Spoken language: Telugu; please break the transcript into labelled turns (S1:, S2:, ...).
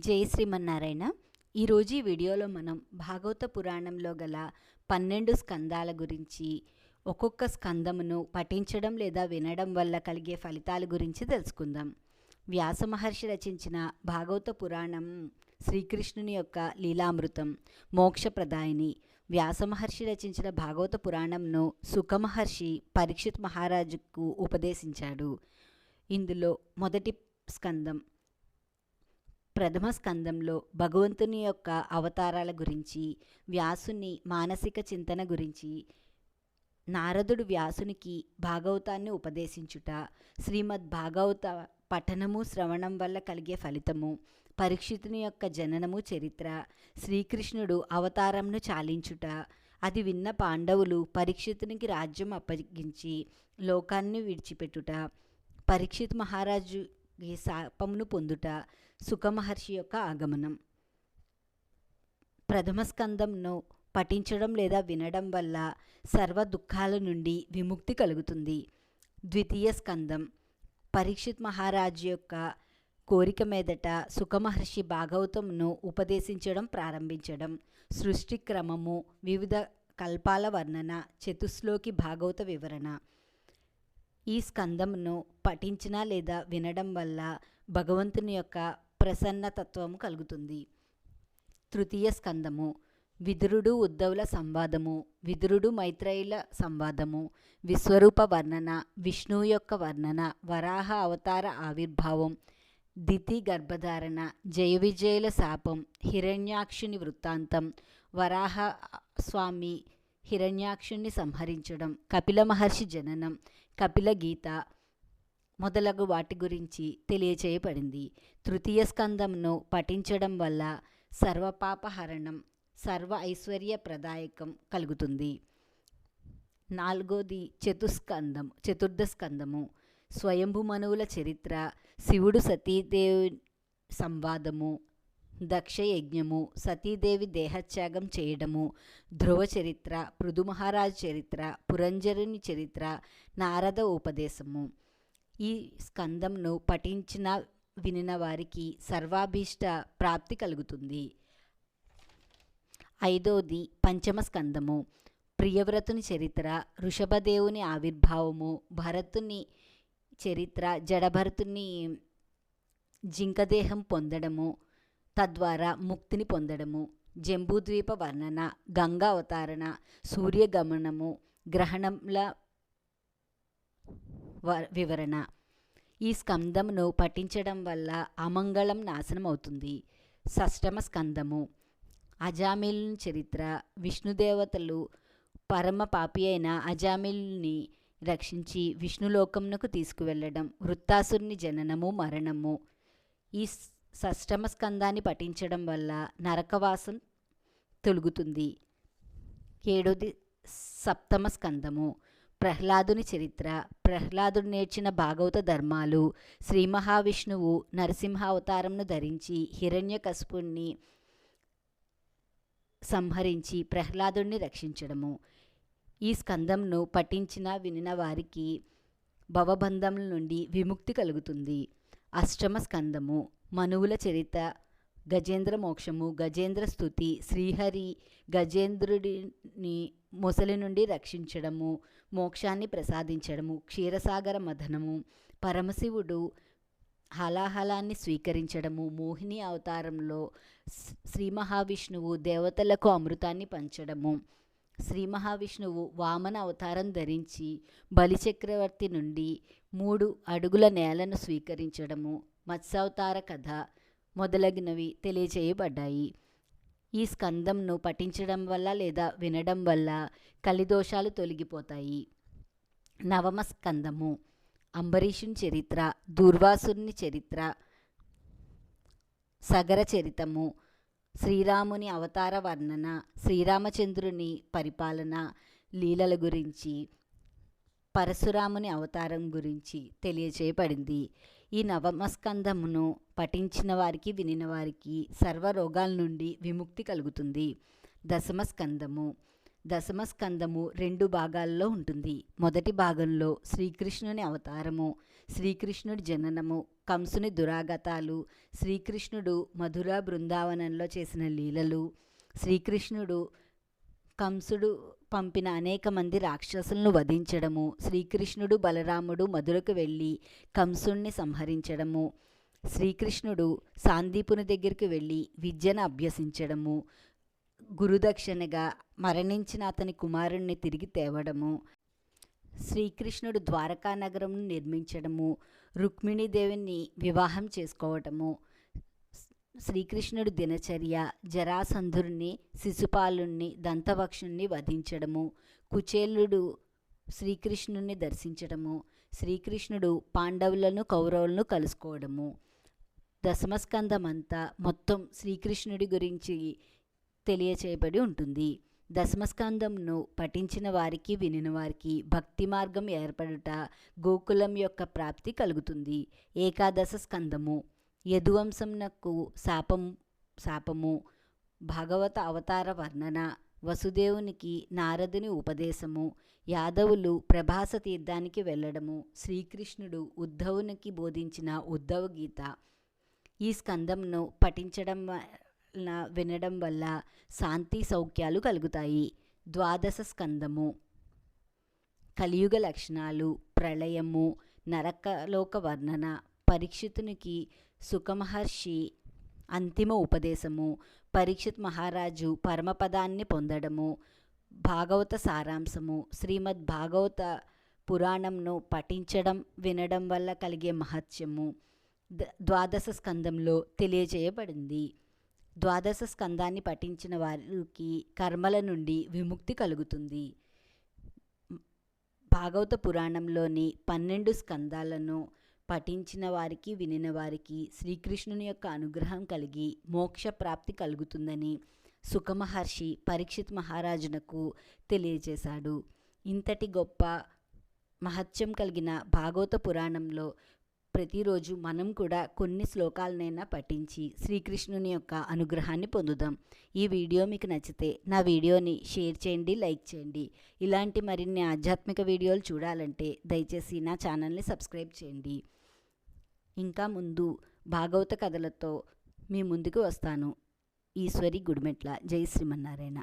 S1: జై శ్రీమన్నారాయణ. ఈరోజు ఈ వీడియోలో మనం భాగవత పురాణంలో గల పన్నెండు స్కందాల గురించి ఒక్కొక్క స్కందమును పఠించడం లేదా వినడం వల్ల కలిగే ఫలితాల గురించి తెలుసుకుందాం. వ్యాస మహర్షి రచించిన భాగవత పురాణం శ్రీకృష్ణుని యొక్క లీలామృతం మోక్షప్రదాయిని. వ్యాస మహర్షి రచించిన భాగవత పురాణంను సుఖమహర్షి పరీక్షిత్ మహారాజుకు ఉపదేశించాడు. ఇందులో మొదటి స్కందం ప్రథమ స్కందంలో భగవంతుని యొక్క అవతారాల గురించి వ్యాసుని మానసిక చింతన గురించి నారదుడు వ్యాసునికి భాగవతాన్ని ఉపదేశించుట శ్రీమద్ భాగవత పఠనము శ్రవణం వల్ల కలిగే ఫలితము పరీక్షితుని యొక్క జననము చరిత్ర శ్రీకృష్ణుడు అవతారంను చాలించుట అది విన్న పాండవులు పరీక్షితునికి రాజ్యం అప్పగించి లోకాన్ని విడిచిపెట్టుట పరీక్షిత్ మహారాజు ఈ శాపమును పొందుట సుఖమహర్షి యొక్క ఆగమనం. ప్రథమ స్కందంను పఠించడం లేదా వినడం వల్ల సర్వ దుఃఖాల నుండి విముక్తి కలుగుతుంది. ద్వితీయ స్కందం పరీక్షిత్ మహారాజు యొక్క కోరిక మీదట సుఖమహర్షి భాగవతంను ఉపదేశించడం ప్రారంభించడం. సృష్టి క్రమము వివిధ కల్పాల వర్ణన చతుస్లోకి భాగవత వివరణ ఈ స్కందంను పఠించిన లేదా వినడం వల్ల భగవంతుని యొక్క ప్రసన్నతత్వము కలుగుతుంది. తృతీయ స్కందము విదురుడు ఉద్ధవుల సంవాదము విదురుడు మైత్రేయుల సంవాదము విశ్వరూప వర్ణన విష్ణువు యొక్క వర్ణన వరాహ అవతార ఆవిర్భావం దితి గర్భధారణ జయ విజయుల శాపం హిరణ్యాక్షుని వృత్తాంతం వరాహ స్వామి హిరణ్యాక్షుణ్ణి సంహరించడం. కపిల మహర్షి జననం. కపిల గీత మొదలగు వాటి గురించి తెలియచేయబడింది. తృతీయ స్కందంను పఠించడం వల్ల సర్వపాపహరణం సర్వ ఐశ్వర్య ప్రదాయకం కలుగుతుంది. నాలుగోది చతుస్కందం చతుర్థ స్కందము. స్వయంభు మనువుల చరిత్ర శివుడు సతీదేవి సంవాదము దక్షయజ్ఞము సతీదేవి దేహత్యాగం చేయడము ధ్రువ చరిత్ర పృథుమహారాజు చరిత్ర పురంజరుని చరిత్ర నారద ఉపదేశము. ఈ స్కందంను పఠించిన వినిన వారికి సర్వాభీష్ట ప్రాప్తి కలుగుతుంది. ఐదోది పంచమ స్కందము. ప్రియవ్రతుని చరిత్ర ఋషభదేవుని ఆవిర్భావము భరతుని చరిత్ర జడభరతుని జింకదేహం పొందడము తద్వారా ముక్తిని పొందడము జంబూద్వీప వర్ణన గంగా అవతారణ సూర్యగమనము గ్రహణంల వివరణ. ఈ స్కందమును పఠించడం వల్ల అమంగళం నాశనం అవుతుంది షష్టమ స్కందము. అజామిలుని చరిత్ర విష్ణుదేవతలు పరమ పాపి అయిన అజామిల్ని రక్షించి విష్ణులోకమునకు తీసుకువెళ్ళడం వృత్తాసురుని జననము మరణము. ఈ షష్టమ స్కందాన్ని పఠించడం వల్ల నరకవాసం తొలుగుతుంది. ఏడోది సప్తమ స్కందము ప్రహ్లాదుని చరిత్ర. ప్రహ్లాదుడు నేర్చిన భాగవత ధర్మాలు. శ్రీ మహావిష్ణువు నరసింహ అవతారంను ధరించి హిరణ్యకశపుణ్ణి సంహరించి ప్రహ్లాదుడిని రక్షించడము. ఈ స్కందంను పఠించిన వినిన వారికి భవబంధముల నుండి విముక్తి కలుగుతుంది. అష్టమ స్కందము మనువుల చరిత్ర గజేంద్ర మోక్షము గజేంద్ర స్థుతి శ్రీహరి గజేంద్రుడిని మొసలి నుండి రక్షించడము మోక్షాన్ని ప్రసాదించడము క్షీరసాగర మథనము పరమశివుడు హలాహలాన్ని స్వీకరించడము మోహిని అవతారంలో శ్రీ మహావిష్ణువు దేవతలకు అమృతాన్ని పంచడము. శ్రీ మహావిష్ణువు వామన అవతారం ధరించి బలిచక్రవర్తి నుండి మూడు అడుగుల నేలను స్వీకరించడము. మత్స్యావతార కథ మొదలగినవి తెలియచేయబడ్డాయి. ఈ స్కందంను పఠించడం వల్ల లేదా వినడం వల్ల కలిదోషాలు తొలగిపోతాయి. నవమ స్కందము. అంబరీషుని చరిత్ర దూర్వాసుని చరిత్ర సగర చరితము శ్రీరాముని అవతార వర్ణన శ్రీరామచంద్రుని పరిపాలన లీలల గురించి పరశురాముని అవతారం గురించి తెలియచేయబడింది. ఈ నవమస్కందమును పఠించిన వారికి వినిన వారికి సర్వ రోగాల నుండి విముక్తి కలుగుతుంది. దశమస్కందము. దశమ స్కందము రెండు భాగాల్లో ఉంటుంది. మొదటి భాగంలో శ్రీకృష్ణుని అవతారము శ్రీకృష్ణుడి జననము కంసుని దురాగతాలు శ్రీకృష్ణుడు మధుర బృందావనంలో చేసిన లీలలు శ్రీకృష్ణుడు కంసుడు పంపిన అనేక మంది రాక్షసులను వధించడము శ్రీకృష్ణుడు బలరాముడు మధురకు వెళ్ళి కంసుణ్ణి సంహరించడము శ్రీకృష్ణుడు సాందీపుని దగ్గరికి వెళ్ళి విద్యను అభ్యసించడము గురుదక్షిణగా మరణించిన అతని కుమారుణ్ణి తిరిగి తేవడము శ్రీకృష్ణుడు ద్వారకా నగరంను నిర్మించడము రుక్మిణీదేవిని వివాహం చేసుకోవటము శ్రీకృష్ణుడు దినచర్య జరాసంధుడిని శిశుపాలుణ్ణి దంతవక్షుణ్ణి వధించడము కుచేలుడు శ్రీకృష్ణుని దర్శించడము శ్రీకృష్ణుడు పాండవులను కౌరవులను కలుసుకోవడము. దశమస్కందమంతా మొత్తం శ్రీకృష్ణుడి గురించి తెలియచేయబడి ఉంటుంది. దశమస్కందంను పఠించిన వారికి వినిన వారికి భక్తి మార్గం ఏర్పడుట గోకులం యొక్క ప్రాప్తి కలుగుతుంది. ఏకాదశ స్కందము యదువంశంనకు శాపం శాపము భాగవత అవతార వర్ణన వసుదేవునికి నారదుని ఉపదేశము యాదవులు ప్రభాస తీర్థానికి వెళ్ళడము శ్రీకృష్ణుడు ఉద్ధవునికి బోధించిన ఉద్ధవ గీత. ఈ స్కందంను పఠించడం వలన వినడం వల్ల శాంతి సౌఖ్యాలు కలుగుతాయి. ద్వాదశ స్కందము. కలియుగ లక్షణాలు ప్రళయము నరకలోక వర్ణన పరీక్షితునికి సుఖమహర్షి అంతిమ ఉపదేశము. పరీక్షిత్ మహారాజు పరమపదాన్ని పొందడము. భాగవత సారాంశము. శ్రీమద్ భాగవత పురాణంను పఠించడం వినడం వల్ల కలిగే మహత్యము. ద్వాదశ స్కందంలో తెలియజేయబడింది. ద్వాదశ స్కందాన్ని పఠించిన వారికి కర్మల నుండి విముక్తి కలుగుతుంది. భాగవత పురాణంలోని పన్నెండు స్కందాలను పఠించిన వారికి వినిన వారికి శ్రీకృష్ణుని యొక్క అనుగ్రహం కలిగి మోక్ష ప్రాప్తి కలుగుతుందని సుఖమహర్షి పరీక్షిత్ మహారాజునకు తెలియజేశాడు. ఇంతటి గొప్ప మహత్యం కలిగిన భాగవత పురాణంలో ప్రతిరోజు మనం కూడా కొన్ని శ్లోకాలనైనా పఠించి శ్రీకృష్ణుని యొక్క అనుగ్రహాన్ని పొందుదాం. ఈ వీడియో మీకు నచ్చితే నా వీడియోని షేర్ చేయండి లైక్ చేయండి. ఇలాంటి మరిన్ని ఆధ్యాత్మిక వీడియోలు చూడాలంటే దయచేసి నా ఛానల్ని సబ్స్క్రైబ్ చేయండి. ఇంకా ముందు భాగవత కథలతో మీ ముందుకు వస్తాను. ఈశ్వరి గుడిమెట్ల. జై శ్రీమన్నారాయణ.